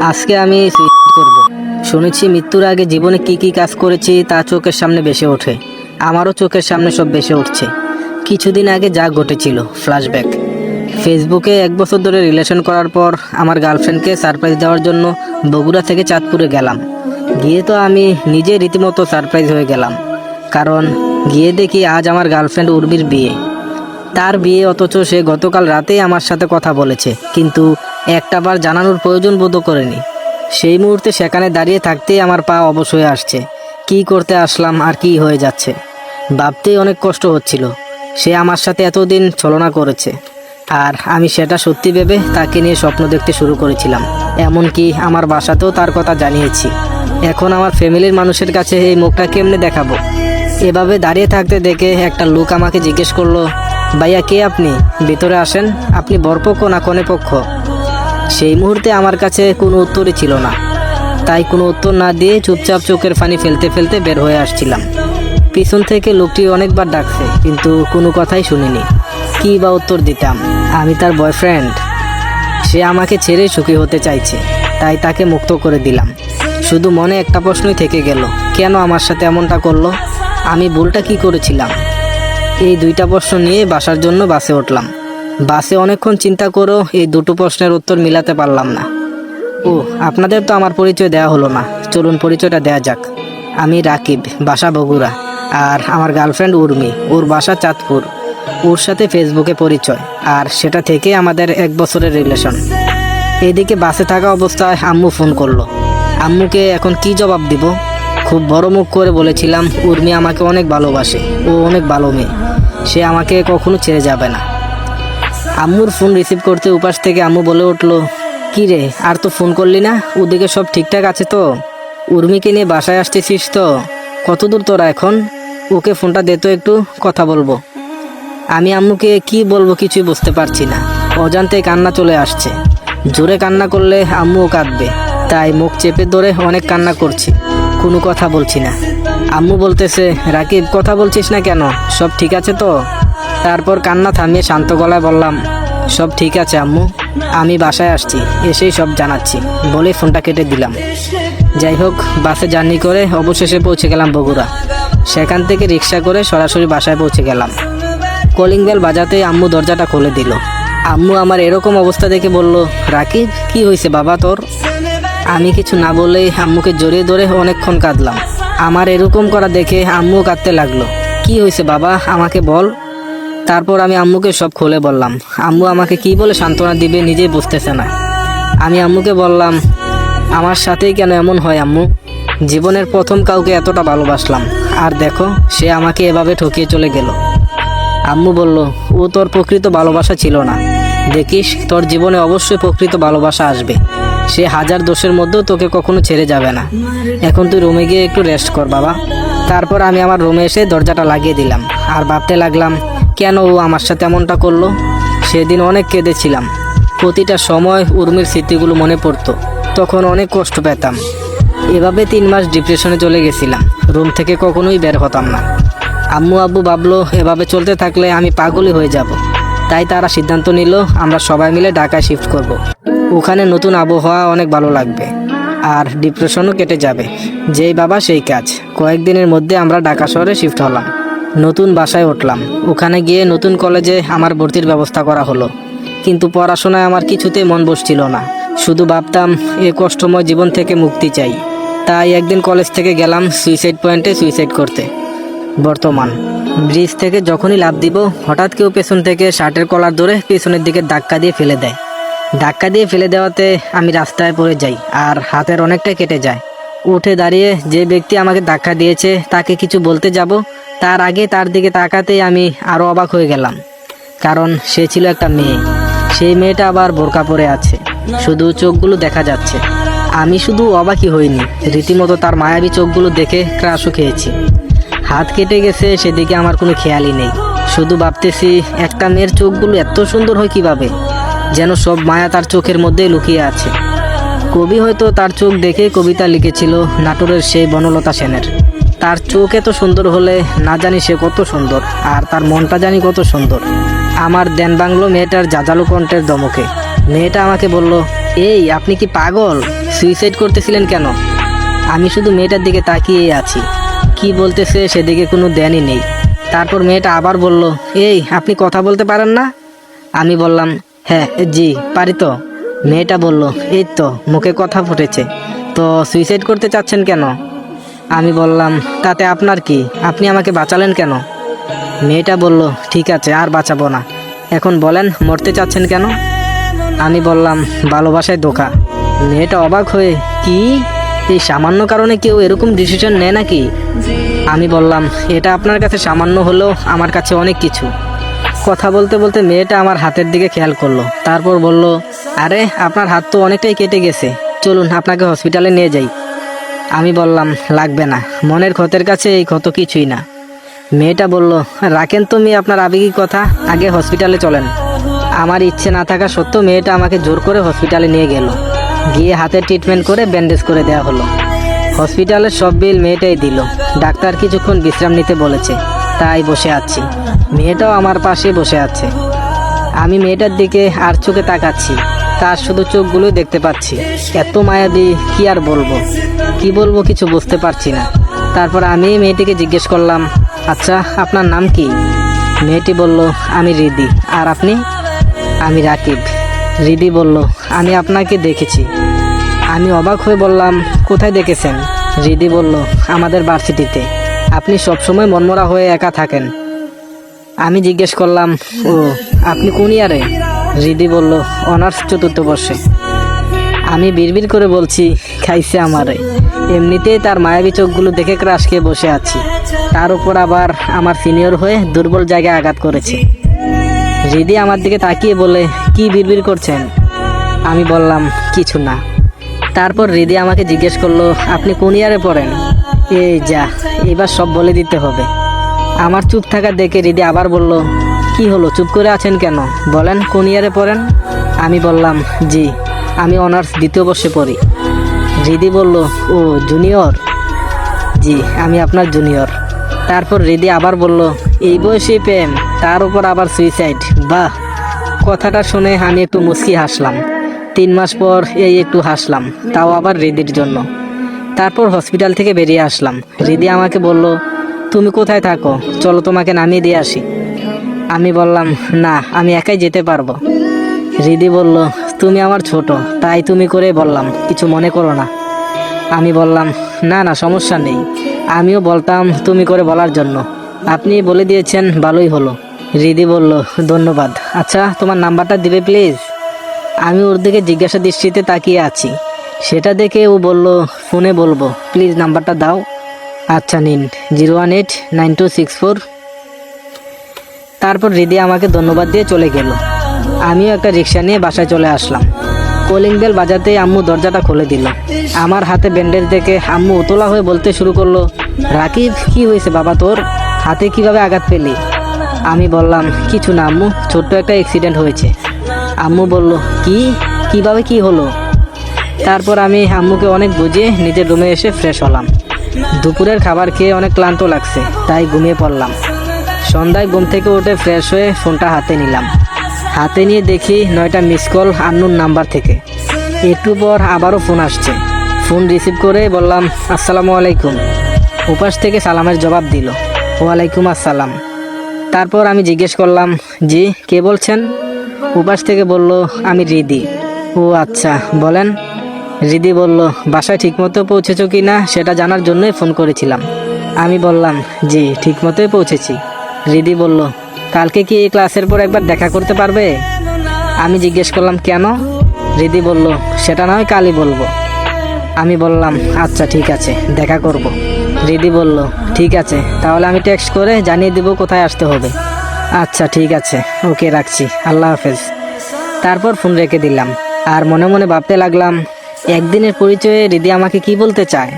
আজকে আমি সুইসাইড করব। শুনেছি মৃত্যুর আগে জীবনে কি কি কাজ করেছি তা চোখের সামনে বেসে ওঠে। আমারও চোখের সামনে সব বেসে উঠছে। কিছুদিন আগে যা ঘটেছিল ফ্ল্যাশব্যাক ফেসবুকে এক বছর ধরে রিলেশন করার পর আমার গার্লফ্রেন্ডকে সারপ্রাইজ দেওয়ার জন্য বগুড়া থেকে চাঁদপুরে গেলাম। গিয়ে তো আমি নিজে রীতিমতো সারপ্রাইজ হয়ে গেলাম। কারণ গিয়ে দেখি আজ আমার গার্লফ্রেন্ড উর্মির বিয়ে। তার বিয়ে অথচ সে গতকাল রাতেই আমার সাথে কথা বলেছে। কিন্তু একটাবার জানানোর প্রয়োজন বোধ করেনি। সেই মুহূর্তে সেখানে দাঁড়িয়ে থাকতেই আমার পা অবশ হয়ে আসছে। কি করতে আসলাম আর কি হয়ে যাচ্ছে? ভাবতেই অনেক কষ্ট হচ্ছিল। সে আমার সাথে এতদিন ছলনা করেছে। আর আমি সেটা সত্যি ভেবে তাকে নিয়ে স্বপ্ন দেখতে শুরু করেছিলাম। এমনকি আমার বাসাতেও তার কথা জানিয়েছি। এখন আমার ফ্যামিলির মানুষের কাছে এই মুখটা কেমনে দেখাবো? এভাবে দাঁড়িয়ে থাকতে দেখে একটা লোক আমাকে জিজ্ঞেস করল, ভাইয়া, কে আপনি? ভিতরে আসেন। আপনি বরপক্ষ না কনে পক্ষ সেই মুহূর্তে আমার কাছে কোনো উত্তরই ছিল না। তাই কোনো উত্তর না দিয়ে চুপচাপ চোখের পানি ফেলতে ফেলতে বের হয়ে আসছিলাম। পিছন থেকে লোকটি অনেকবার ডাকছে, কিন্তু কোনো কথাই শুনিনি। কী বা উত্তর দিতাম? আমি তার বয়ফ্রেন্ড। সে আমাকে ছেড়ে সুখী হতে চাইছে, তাই তাকে মুক্ত করে দিলাম। শুধু মনে একটা প্রশ্নই থেকে গেল, কেন আমার সাথে এমনটা করল? আমি ভুলটা কি করেছিলাম? এই দুইটা প্রশ্ন নিয়ে বাসার জন্য বাসে উঠলাম। বাসে অনেকক্ষণ চিন্তা করেও এই দুটো প্রশ্নের উত্তর মিলাতে পারলাম না। ও আপনাদের তো আমার পরিচয় দেওয়া হলো না। চলুন পরিচয়টা দেয়া যাক। আমি রাকিব, বাসা বগুড়া। আর আমার গার্লফ্রেন্ড উর্মি, ওর বাসা চাঁদপুর। ওর সাথে ফেসবুকে পরিচয়। আর সেটা থেকে আমাদের এক বছরের রিলেশন। এদিকে বাসে থাকা অবস্থায় আম্মু ফোন করল। আম্মুকে এখন কি জবাব দিব? খুব বড় মুখ করে বলেছিলাম, উর্মি আমাকে অনেক ভালোবাসে। ও অনেক ভালো মেয়ে। সে আমাকে কখনো ছেড়ে যাবে না। আম্মুর ফোন রিসিভ করতে উপাস থেকে আম্মু বলে উঠল, কি রে, আর তো ফোন করলি না? ওদিকে সব ঠিকঠাক আছে তো? উর্মিকে নিয়ে বাসায় আসতেছিস তো? কত দূর তোরা এখন? ওকে ফোনটা দে তো একটু, কথা বলব। আমি আম্মুকে কি বলব কিছুই বুঝতে পারছি না। অজান্তে কান্না চলে আসছে। জোরে কান্না করলে আম্মুও কাঁদবে। তাই মুখ চেপে ধরে অনেক কান্না করছি। কোনো কথা বলছি না। আম্মু বলতেছে, রাকিব, কথা বলছিস না কেন? সব ঠিক আছে তো? তারপর কান্না থামিয়ে শান্ত গলায় বললাম, সব ঠিক আছে, আম্মু। আমি বাসায় আসছি। এসেই সব জানাচ্ছি। বলে ফোনটা কেটে দিলাম। যাই হোক, বাসে জার্নি করে অবশেষে পৌঁছে গেলাম বগুড়া। সেখান থেকে রিক্সা করে সরাসরি বাসায় পৌঁছে গেলাম। কলিং বেল বাজাতেই আম্মু দরজাটা খুলে দিল। আম্মু আমার এরকম অবস্থা দেখে বলল, রাকিব, কি হয়েছে বাবা তোর? আমি কিছু না বলেই আম্মুকে জড়িয়ে ধরে অনেকক্ষণ কাঁদলাম। আমার এরকম করা দেখে আম্মু কাঁদতে লাগল। কি হয়েছে বাবা? আমাকে বল। তারপর আমি আম্মুকে সব খুলে বললাম, আম্মু আমাকে কি বলে সান্ত্বনা দিবে নিজেই বুঝতেছে না। আমি আম্মুকে বললাম, আমার সাথেই কেন এমন হয় আম্মু? জীবনের প্রথম কাউকে এতটা ভালোবাসলাম, আর দেখো, সে আমাকে এভাবে ঠকিয়ে চলে গেল। আম্মু বলল, ও তোর প্রকৃত ভালোবাসা ছিল না। দেখিস, তোর জীবনে অবশ্যই প্রকৃত ভালোবাসা আসবে। সে হাজার দোষের মধ্যেও তোকে কখনো ছেড়ে যাবে না। এখন তুই রুমে গিয়ে একটু রেস্ট কর বাবা। তারপর আমি আমার রুমে এসে দরজাটা লাগিয়ে দিলাম, আর ভাবতে লাগলাম কেন ও আমার সাথে এমনটা করল? সেদিন অনেক কেঁদেছিলাম। প্রতিটা সময় উর্মির স্মৃতিগুলো মনে পড়তো। তখন অনেক কষ্ট পেতাম। এভাবে তিন মাস ডিপ্রেশনে চলে গেছিলাম। রুম থেকে কখনোই বের হতাম না। আম্মু আব্বু ভাবলো, এভাবে চলতে থাকলে আমি পাগলই হয়ে যাব। তাই তারা সিদ্ধান্ত নিল, আমরা সবাই মিলে ঢাকায় শিফট করব। ওখানে নতুন আবহাওয়া অনেক ভালো লাগবে। আর ডিপ্রেশনও কেটে যাবে। যেই বাবা, সেই কাজ। কয়েকদিনের মধ্যে আমরা ঢাকা শহরে শিফট হলাম। নতুন বাসায় উঠলাম। ওখানে গিয়ে নতুন কলেজে আমার ভর্তির ব্যবস্থা করা হলো। কিন্তু পড়াশোনায় আমার কিছুতেই মন বসছিল না। শুধু ভাবতাম, এ কষ্টময় জীবন থেকে মুক্তি চাই। তাই একদিন কলেজ থেকে গেলাম সুইসাইড পয়েন্টে সুইসাইড করতে। বর্তমান ব্রিজ থেকে যখনই লাভ দিব, হঠাৎ কেউ পেছন থেকে শার্টের কলার ধরে পেছনের দিকে ধাক্কা দিয়ে ফেলে দেয়। ধাক্কা দিয়ে ফেলে দেওয়াতে আমি রাস্তায় পড়ে যাই আর হাতের অনেকটা কেটে যায়। উঠে দাঁড়িয়ে যে ব্যক্তি আমাকে ধাক্কা দিয়েছে, তাকে কিছু বলতে যাব? তার আগে তার দিকে তাকাতেই আমি আরও অবাক হয়ে গেলাম। কারণ সে ছিল একটা মেয়ে। সেই মেয়েটা আবার বোরকা পরে আছে। শুধু চোখগুলো দেখা যাচ্ছে। আমি শুধু অবাকই হইনি। রীতিমতো তার মায়াবী চোখগুলো দেখে ক্রাশও খেয়েছি। হাত কেটে গেছে, সেদিকে আমার কোনো খেয়ালই নেই। শুধু ভাবতেছি, একটা মেয়ের চোখগুলো এত সুন্দর হয় কীভাবে? যেন সব মায়া তার চোখের মধ্যেই লুকিয়ে আছে। কবি হয়তো তার চোখ দেখে কবিতা লিখেছিল নাটোরের সেই বনলতা সেনের। চোখ এত সুন্দর হলে না জানি সে কত সুন্দর, আর তার মনটা জানি কত সুন্দর। আমার দেন বাংলো মেয়েটার জাজালো কণ্ঠের দমকে। মেয়েটা আমাকে বলল, এই, আপনি কি পাগল? সুইসাইড করতেছিলেন কেন? আমি শুধু মেয়েটার দিকে তাকিয়ে আছি। কি বলতেছে সেদিকে কোনো ধ্যানই নেই। তারপর মেয়েটা আবার বলল, এই, আপনি কথা বলতে পারেন না? আমি বললাম হ্যাঁ জি, পারি তো। মেয়েটা বলল, এই তো, মুখে কথা ফুটেছে। তো সুইসাইড করতে চাচ্ছেন কেন? আমি বললাম, তাতে আপনার কি? আপনি আমাকে বাঁচালেন কেন? মেয়েটা বলল, ঠিক আছে, আর বাঁচাবো না। এখন বলেন, মরতে চাচ্ছেন কেন? আমি বললাম, ভালোবাসায় ধোকা। মেয়েটা অবাক হয়ে, কি? এই সামান্য কারণে কেউ এরকম ডিসিশন নেয় নাকি? আমি বললাম, এটা আপনার কাছে সামান্য হলেও আমার কাছে অনেক কিছু। কথা বলতে বলতে মেয়েটা আমার হাতের দিকে খেয়াল করল। তারপর বলল, আরে, আপনার হাত তো অনেকটাই কেটে গেছে। চলুন, আপনাকে হসপিটালে নিয়ে যাই। আমি বললাম, লাগবে না। মনের ক্ষতের কাছে এই ক্ষত কিছুই না। মেয়েটা বলল, রাখেন তো মেয়ে, আপনার আবেগিক কথা। আগে হসপিটালে চলেন। আমার ইচ্ছে না থাকা সত্ত্বেও মেয়েটা আমাকে জোর করে হসপিটালে নিয়ে গেল। গিয়ে হাতে ট্রিটমেন্ট করে ব্যান্ডেজ করে দেওয়া হলো। হসপিটালের সব বিল মেয়েটাই দিল। ডাক্তার কিছুক্ষণ বিশ্রাম নিতে বলেছে, তাই বসে আছি। মেয়েটাও আমার পাশে বসে আছে। আমি মেয়েটার দিকে আর চোখে তাকাচ্ছি। তার শুধু চোখগুলো দেখতে পাচ্ছি। এত মায়াবী, কি আর বলব? কি বলব কিছু বুঝতে পারছি না। তারপর আমি মেয়েটিকে জিজ্ঞেস করলাম আচ্ছা আপনার নাম কি? মেয়েটি বলল, আমি রিদি। আর আপনি? আমি রাকিব। রিদি বলল, আমি আপনাকে দেখেছি। আমি অবাক হয়ে বললাম, কোথায় দেখেছেন? রিদি বলল, আমাদের ভার্সিটিতে। আপনি সবসময় মনমরা হয়ে একা থাকেন। আমি জিজ্ঞেস করলাম, ও, আপনি কোন ইয়ারে? রিদি বলল, অনার্স চতুর্থ বর্ষে। আমি বিড়বিড় করে বলছি, খাইছে আমারে। এমনিতেই তার মায়াবী চোখগুলো দেখে ক্রাশ খেয়ে বসে আছি। তার উপর আবার আমার সিনিয়র হয়ে দুর্বল জায়গায় আঘাত করেছে। রিদি আমার দিকে তাকিয়ে বলে, কি বিড়বিড় করছেন? আমি বললাম, কিছু না। তারপর রিদি আমাকে জিজ্ঞেস করল, আপনি কোন ইয়ারে পড়েন? এই যা, এবার সব বলে দিতে হবে। আমার চুপ থাকা দেখে রিদি আবার বলল কি হলো? চুপ করে আছেন কেন? বলেন, কোন ইয়ারে পড়েন? আমি বললাম, জি, আমি অনার্স দ্বিতীয় বর্ষে পড়ি। রিদি বলল, ও, জুনিয়র? জি, আমি আপনার জুনিয়র। তারপর রিদি আবার বলল, এই বয়সে প্রেম, তার উপর আবার সুইসাইড বাহ! কথাটা শুনে আমি একটু মুচকি হাসলাম। তিন মাস পর এই একটু হাসলাম, তাও আবার রিদির জন্য। তারপর হসপিটাল থেকে বেরিয়ে আসলাম। রিদি আমাকে বলল, তুমি কোথায় থাকো? চলো তোমাকে নামিয়ে দিয়ে আসি। আমি বললাম, না, আমি একাই যেতে পারব। রিদি বলল, তুমি আমার ছোট, তাই তুমি করে বললাম, কিছু মনে করো না। আমি বললাম, না না, সমস্যা নেই। আমিও বলতাম তুমি করে বলার জন্য। আপনি বলে দিয়েছেন, ভালোই হলো। রিদি বলল, ধন্যবাদ। আচ্ছা তোমার নাম্বারটা দিবে প্লিজ? আমি ওর দিকে জিজ্ঞাসা দৃষ্টিতে তাকিয়ে আছি। সেটা দেখে ও বলল, ফোনে বলব। প্লিজ, নাম্বারটা দাও। আচ্ছা নিন। Zero one eight nine two six four তারপর রিদি আমাকে ধন্যবাদ দিয়ে চলে গেল। আমিও একটা রিক্সা নিয়ে বাসায় চলে আসলাম। কলিং বেল বাজাতেই আম্মু দরজাটা খুলে দিল। আমার হাতে ব্যান্ডেজ দেখে আম্মু উতলা হয়ে বলতে শুরু করল, রাকিব, কি হয়েছে বাবা তোর? হাতে কীভাবে আঘাত পেলি? আমি বললাম, কিছু না আম্মু, ছোট্ট একটা অ্যাক্সিডেন্ট হয়েছে। আম্মু বলল, কি? কীভাবে কি হলো? তারপর আমি আম্মুকে অনেক বুঝিয়ে নিজের রুমে এসে ফ্রেশ হলাম। দুপুরের খাবার খেয়ে অনেক ক্লান্ত লাগছে, তাই ঘুমিয়ে পড়লাম। সন্ধ্যায় ঘুম থেকে উঠে ফ্রেশ হয়ে ফোনটা হাতে নিলাম। হাতে নিয়ে দেখি নয়টা মিস কল আন্নুর নাম্বার থেকে। একটু পর আবারও ফোন আসছে। ফোন রিসিভ করে বললাম, আসসালামু আলাইকুম। উপাস থেকে সালামের জবাব দিল, ওয়ালাইকুম আসসালাম। তারপর আমি জিজ্ঞেস করলাম, জি, কে বলছেন? উপাস থেকে বলল, আমি রিদি। ও আচ্ছা বলেন। রিদি বলল, বাসায় ঠিকমতো পৌঁছেছো কি না সেটা জানার জন্যই ফোন করেছিলাম। আমি বললাম, জি, ঠিকমতোই পৌঁছেছি। রিদি বলল, কালকে কি এই ক্লাসের পর একবার দেখা করতে পারবে? আমি জিজ্ঞেস করলাম, কেন? রিদি বলল, সেটা নয়, কালই বলব। আমি বললাম আচ্ছা ঠিক আছে, দেখা করব। রিদি বলল, ঠিক আছে, তাহলে আমি টেক্সট করে জানিয়ে দিব কোথায় আসতে হবে। আচ্ছা ঠিক আছে, ওকে, রাখছি, আল্লাহ হাফেজ। তারপর ফোন রেখে দিলাম, আর মনে মনে ভাবতে লাগলাম, একদিনের পরিচয়ে রিদি আমাকে কি বলতে চায়?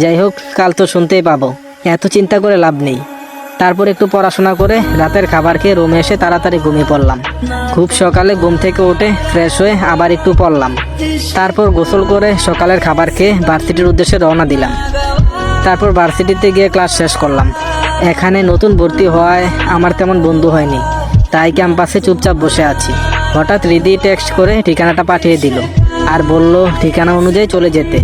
যাই হোক, কাল তো শুনতেই পাবো, এত চিন্তা করে লাভ নেই। তারপর একটু পড়াশোনা করে রাতের খাবার খেয়ে রুমে এসে তাড়াতাড়ি ঘুমিয়ে পড়লাম। খুব সকালে ঘুম থেকে উঠে ফ্রেশ হয়ে আবার একটু পড়লাম। তারপর গোসল করে সকালের খাবার খেয়ে ভার্সিটির উদ্দেশ্যে রওনা দিলাম। তারপর ভার্সিটিতে গিয়ে ক্লাস শেষ করলাম। এখানে নতুন ভর্তি হওয়ায় আমার তেমন বন্ধু হয়নি। তাই ক্যাম্পাসে চুপচাপ বসে আছি। হঠাৎ রিদি টেক্সট করে ঠিকানাটা পাঠিয়ে দিল আর বলল, ঠিকানা অনুযায়ী চলে যেতে।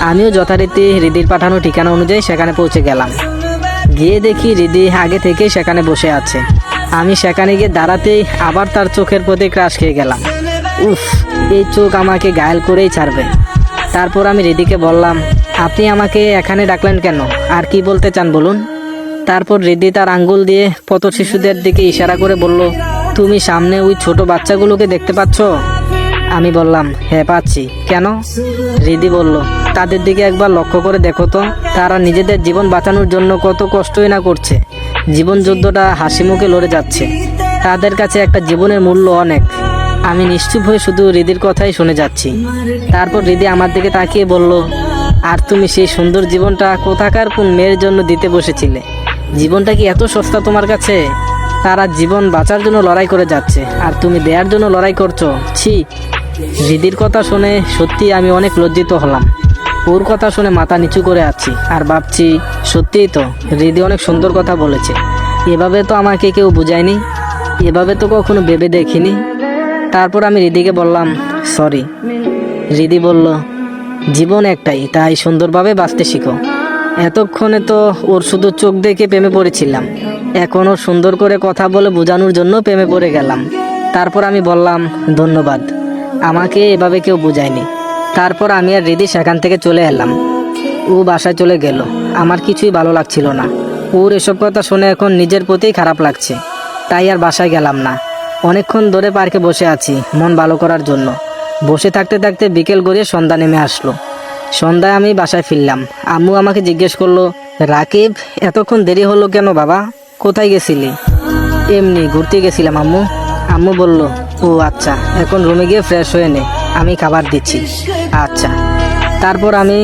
আমিও যথারীতি হৃদির পাঠানো ঠিকানা অনুযায়ী সেখানে পৌঁছে গেলাম। গিয়ে দেখি রিদি আগে থেকেই সেখানে বসে আছে। আমি সেখানে গিয়ে দাঁড়াতেই আবার তার চোখের প্রতি ক্রাশ খেয়ে গেলাম। উফ, এই চোখ আমাকে ঘায়ল করেই ছাড়বে। তারপর আমি রিদিকে বললাম, আপনি আমাকে এখানে ডাকলেন কেন? আর কি বলতে চান বলুন? তারপর রিদি তার আঙ্গুল দিয়ে পথ শিশুদের দিকে ইশারা করে বলল, তুমি সামনে ওই ছোট বাচ্চাগুলোকে দেখতে পাচ্ছ? আমি বললাম হ্যাঁ পাচ্ছি। কেন? রিদি বলল তাদের দিকে একবার লক্ষ্য করে দেখো তো, তারা নিজেদের জীবন বাঁচানোর জন্য কত কষ্টই না করছে। জীবন যুদ্ধটা হাসি মুখে লড়ে যাচ্ছে। তাদের কাছে একটা জীবনের মূল্য অনেক। আমি নিশ্চুপ হয়ে শুধু রিদির কথাই শুনে যাচ্ছি। তারপর রিদি আমার দিকে তাকিয়ে বলল, আর তুমি সেই সুন্দর জীবনটা কোথাকার কোন মেয়ের জন্য দিতে বসেছিলে? জীবনটা কি এত সস্তা তোমার কাছে? তারা জীবন বাঁচার জন্য লড়াই করে যাচ্ছে, আর তুমি দেয়ার জন্য লড়াই করছ। ছি। রিদির কথা শুনে সত্যি আমি অনেক লজ্জিত হলাম। ওর কথা শুনে মাথা নিচু করে আছি। আর ভাবছি, সত্যিই তো রিদি অনেক সুন্দর কথা বলেছে। এভাবে তো আমাকে কেউ বুঝায়নি। এভাবে তো কখনো ভেবে দেখিনি। তারপর আমি রিদিকে বললাম, সরি। রিদি বলল, জীবন একটাই, তাই সুন্দরভাবে বাঁচতে শিখো। এতক্ষণে তো ওর শুধু চোখ দেখে প্রেমে পড়েছিলাম। এখন ওর সুন্দর করে কথা বলে বোঝানোর জন্য প্রেমে পড়ে গেলাম। তারপর আমি বললাম, ধন্যবাদ। আমাকে এভাবে কেউ বোঝায়নি। তারপর আমি আর রিদি সেখান থেকে চলে এলাম। ও বাসায় চলে গেল। আমার কিছুই ভালো লাগছিল না। ওর এসব কথা শুনে এখন নিজের প্রতিই খারাপ লাগছে। তাই আর বাসায় গেলাম না। অনেকক্ষণ ধরে পার্কে বসে আছি, মন ভালো করার জন্য। বসে থাকতে থাকতে বিকেল গড়িয়ে সন্ধ্যা নেমে আসলো। সন্ধ্যায় আমি বাসায় ফিরলাম। আম্মু আমাকে জিজ্ঞেস করল, রাকিব, এতক্ষণ দেরি হলো কেন বাবা? কোথায় গেছিলি? এমনি ঘুরতে গেছিলাম, আম্মু। আম্মু বলল, ও আচ্ছা এখন রুমে গিয়ে ফ্রেশ হয়ে নে। আমি খাবার দিচ্ছি। আচ্ছা। তারপর আমি